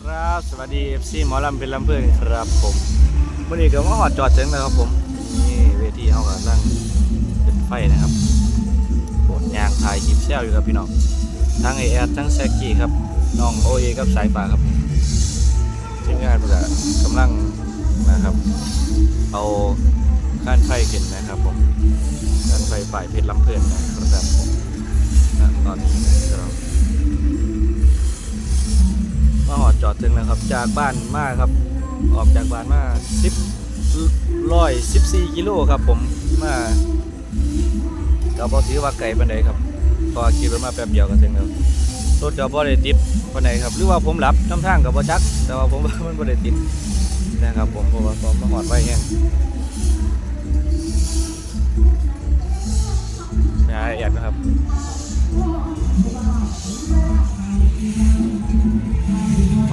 ครับ สวัสดี FC หมอลำเป็นลำเพื่อนครับผมวันนี้ก็มาหอดจอดเจ๋งเลยครับผม นี่เวทีเขากำลังเป็นไฟนะครับโบดยางถ่ายคลิปเซลอยู่ครับพี่น้อง ทั้งไอแอดทั้งแซกกี้ครับ น้องโอเอกับสายฟ้าครับทีมงานมันก็กำลังนะครับ เอาข้านไฟขึ้นนะครับผมข้านไฟฝ่ายเพชรลำเพื่อนนะครับผมตอนนี้นะครับ มาหอดจอดถึงแล้วครับ จากบ้านมาครับ ออกจากบ้านมาสิบร้อยสิบสี่กิโลครับ ผมมาก็บอถือว่าไกลปานใดครับก็ขี่รถมาแป๊บเดียวก็ถึงแล้วรถก็บ่ได้ติดปานใดครับ หรือว่าผมหลับน้ำทางกับบ่จัก แต่ว่าผมว่ามันบ่ได้ติดนะครับ ผมเพราะว่าผมมาหอดไว้แห้งไปหาแอดนะครับ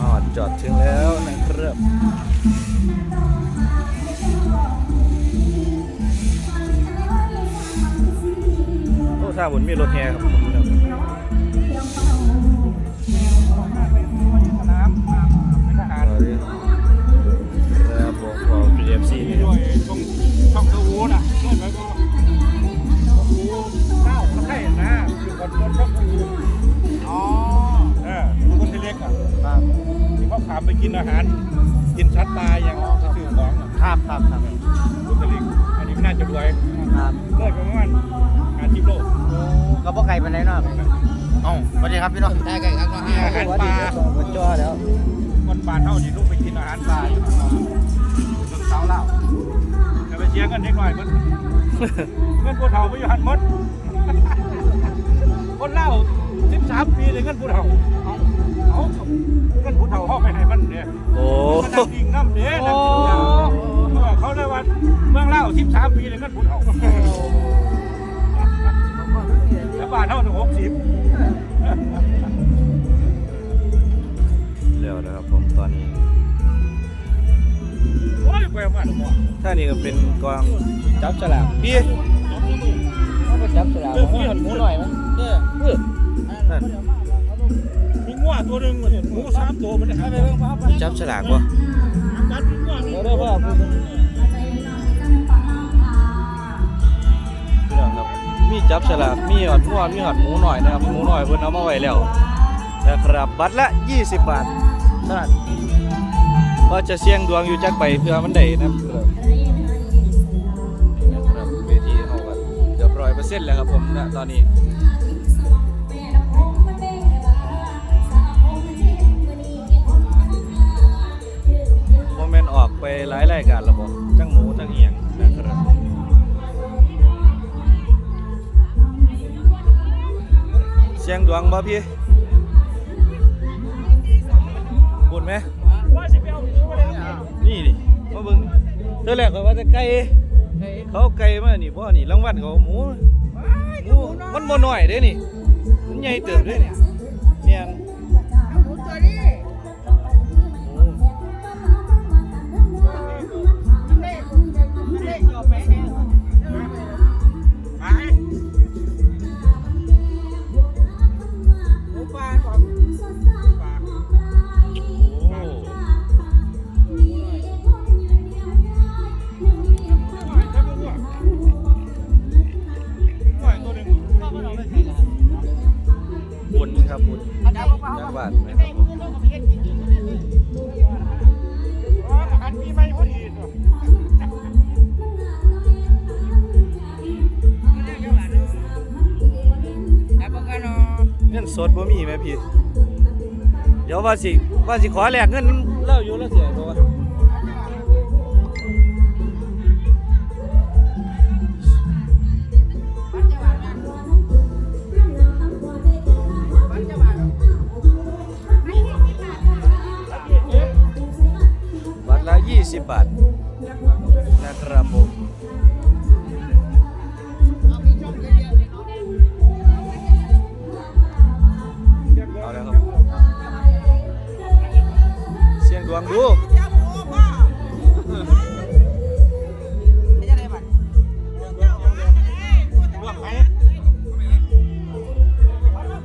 มาหอดจอดถึงแล้วนะครับโอ้ถ้าบนมีรถแห่ครับ อาหารกินชัดตายอย่างชื่อของอะครับครับครับคนที่เล็กอันนี้ไม่น่าจะรวยครับเลิศประมาณอาชีพโลกก็บ่ไก่ปานใดเนาะเอ้าสวัสดีครับพี่น้องได้ไก่ครับก็ให้อาหารปลามันจ่อแล้วคนปลาเท่านี่ลูกไปกินอาหารปลาอยู่เมืองเสาเล่าจะไปเชียร์กันนิดหน่อยมันเงินผู้เฒ่าไม่อยู่หันหมดคนเล่าสิบสามปีเลยเงินผู้เฒ่า เอาเอาเงินผู้เฒ่าเข้าไปให้มันเนี่ยโอ้มันนั่งดิ่งน้ำเนี่ยนั่งดิ่งน้ำเพราะว่าเขาเลยว่าเมืองเล่าสิบสามปีเลยเงินผู้เฒ่าแล้วบ้านเท่าถึงหกสิบเร็วนะครับผมตอนนี้โอ้ยแปลว่าหรือเปล่าถ้านี่ก็เป็นกองจับฉลากพี่เขาก็จับสลากหมูหันหมูหน่อยมั้ยเด้อเออนั่น มีงัวตัวหนึ่งหมูสามตัวมันให้ไปเบิ่งภาพไปจับฉลากบ่จัดมีงัวหนึ่งเดี๋ยวเด้อพ่อพูดพี่น้องครับมีจับฉลากมีหอดหมูมีหอดหมูหน่อยนะครับหมูหน่อยเพิ่นเอามาไว้แล้วนะครับบัตรละ 20 บาทเท่านั้นก็จะเสี่ยงดวงอยู่จักไปเพื่อมันได้นะครับนี่นะครับเวทีเฮากันเกือบร้อยเปอร์เซ็นต์แล้วครับผมณตอนนี้ ไปหลายรายการแล้วบ่ทั้งหมูทั้งเอียงนะครับเสียงดวงบ่พี่พูดไหมว่าสิไปเอาหมูมาเลยนี่ดิมาเบิ่งเธอแรกเขาว่าจะไก่เขาไก่มานี่บ่นี่รางวัลเขาหมูหมูมันบ่หน้อยเด้นี่มันใหญ่เติบเด้นี่แม่นหมูไป ดบ่มีไหมพี่ เดี๋ยวว่าสิว่าสิขอแลกเงินเล่าอยู่แล้วเสีย เสียงดู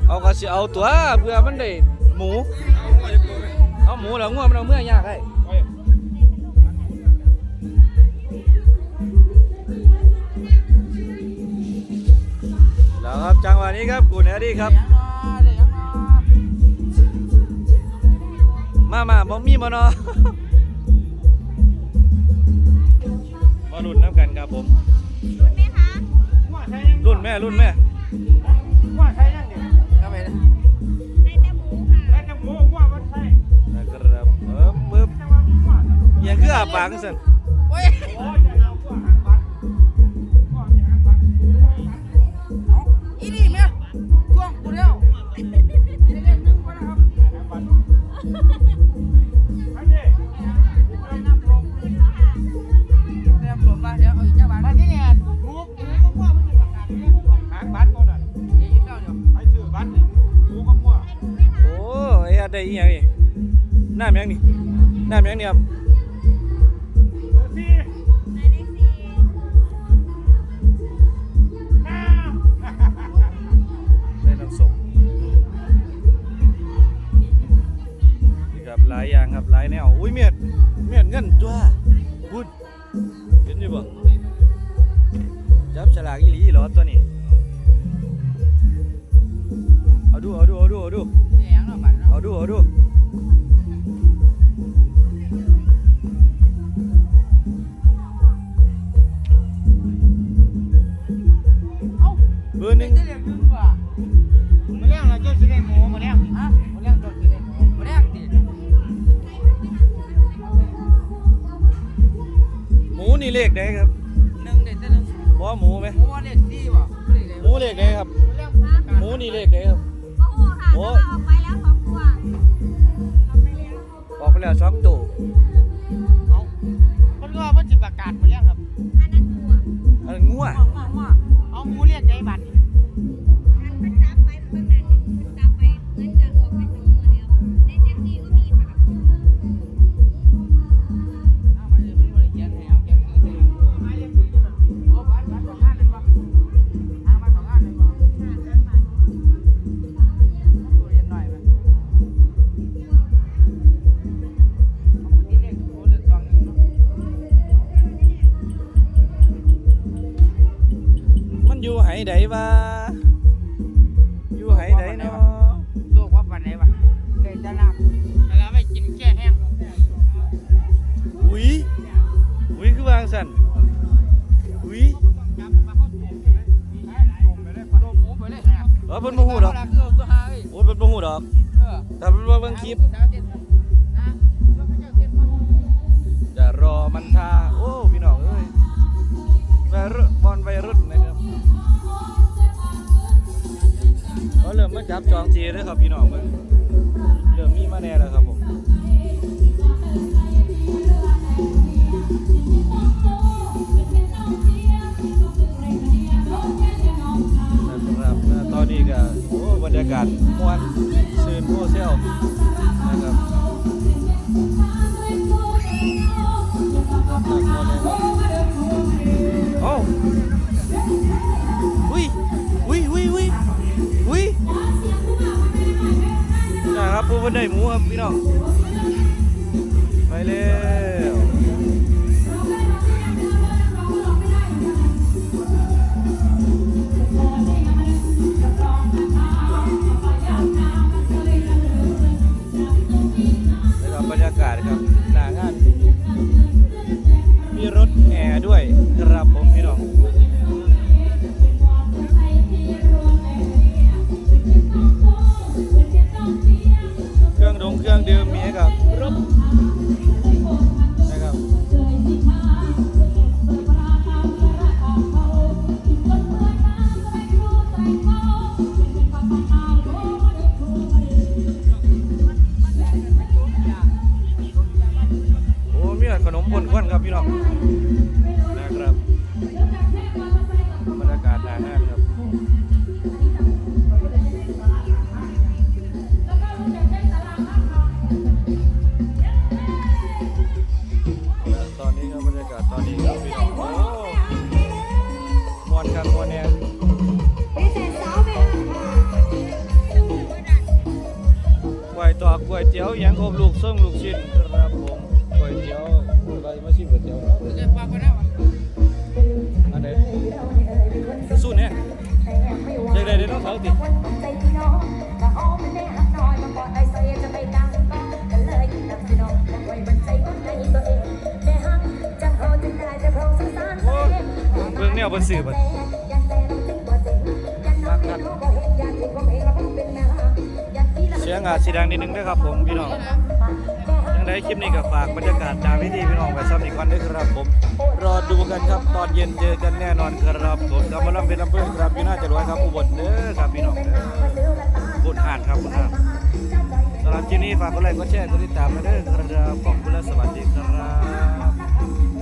เอาก็สิเอาตัวเพื่อมันได้หมู เอาหมูแล้วง่วงมันเอาเมื่อยากไอ้เอ้ยแล้วครับจังหวะนี้ครับกูเนดี้ครับ มามาบ่มีบ่เนาะมารุ่นน้ำกันครับผมว่าใช่ยังรุ่นแม่รุ่นแม่ว่าใช่ยังเนี่ยเข้าไปนะแล้วจะหมูว่ามันใช่นะครับเออปึ๊บจะว่าว่าเอียงคืออาปากสั่น ดี๋ยวไอ้ซื้อบัตรนี่หมูก็มั่วโอ้ไอ้อันได้อีหยังนี่น้ำยังนี่น้ำยังนี่ครับ เอาดูเอาดูเอาดูเดี๋ยวเนาะบ้านเนาะเอาดูเอาดูเอ้าเบอร์หนึ่งได้เรียกนึงว่ะมาเลี้ยงเราเจ้าสิได้หมูมาเลี้ยงฮะมาเลี้ยงเจ้าสิได้หมูมาเลี้ยงดิหมูนี่เลขไหนครับหนึ่งเด็ดแต่หนึ่งบ่หมูไหมหมูว่าเด็ดสี่ว่ะหมูเลขไหนครับมาเลี้ยงหมูประกาศหมูนี่เลขไหนครับ โอ้โหค่ะแต่ว่าออกไปแล้วสองตัวออกไปแล้วออกไปแล้วสองตัว เอาคนก็ว่ามันสิประกาศมาเลี้ย ใดวะอยู่ไหใดเนาะตัวว่าปันไหนวะเลยจะลาบแล้วไม่กินแค่แห้งอุ้ยอุ้ยคือวางสั่นอุ้ยจับมาเข้าตัวเลยตัวไปเลยตัวหมูไปเลยเออเพิ่นบ่ฮู้ดอกคือเอาตัวหาเอ้ยโอ้ยเพิ่นบ่ฮู้ดอกเออแต่เพิ่นว่าเบิ่งคลิปสาวเต้นนะแล้วเขาเจ้าเต้นมาจะรอมันทาโอ้พี่น้องเอ้ยวัยรุ่นบอลวัยรุ่น มมาจับจองทีเลยครับพี่น้องเบิ่งเริ่มมีมาแน่แล้วครับผมนะครับตอนนี้ก็โอ้บรรยากาศม่วนชื่นโมเซล บนได้หมูครับพี่น้องไปเลย วันครับพี่น้องนะครับบรรยากาศหนางานครับตอนนี้ครับบรรยากาศตอนนี้ครับพี่น้องโอ้มวนกันมวนแน่ไหวตอกก๋วยเตี๋ยวยังอบลูกส่งลูกชิ้นครับ เราจะมาชิมก๋วยเตี๋ยวเนาะได้วะอันไหนสู้เนี่ยเด็กๆเด็กน้องเขาติใจพี่องก็หอมแน่ฮักน้อยมาก่อนไอ้ซอยจะไปดังกันเลยนำพี่น้องไว้บันใจคนในตัวเองแต่ฮักจังเขาจึงได้จะพร้องแนวบนสื่อบันแต่น้องจริงบ่จริงยันน้องไม่รู้บ่เห็นยันที่ผมเอเป็นเสียงอาจสีแดงนิดนึงนะครับผมพี่น้อง ไงคลิปนี้ก็ฝากบรรยากาศจากวิธีพี่น้องไปซ้ำอีกวันด้วยครับผม รอดูกันครับตอนเย็นเจอกันแน่นอนครับผมกับหมาลำเป็นลำเพื่อนครับอยู่น่าจะรวยครับอุบลเด้อครับพี่น้องเด้อบุญหานครับบุญหานสำหรับคลิปนี้ฝากกดไลค์กดแชร์กดติดตามมาเด้อครับขอบคุณและสวัสดีครับ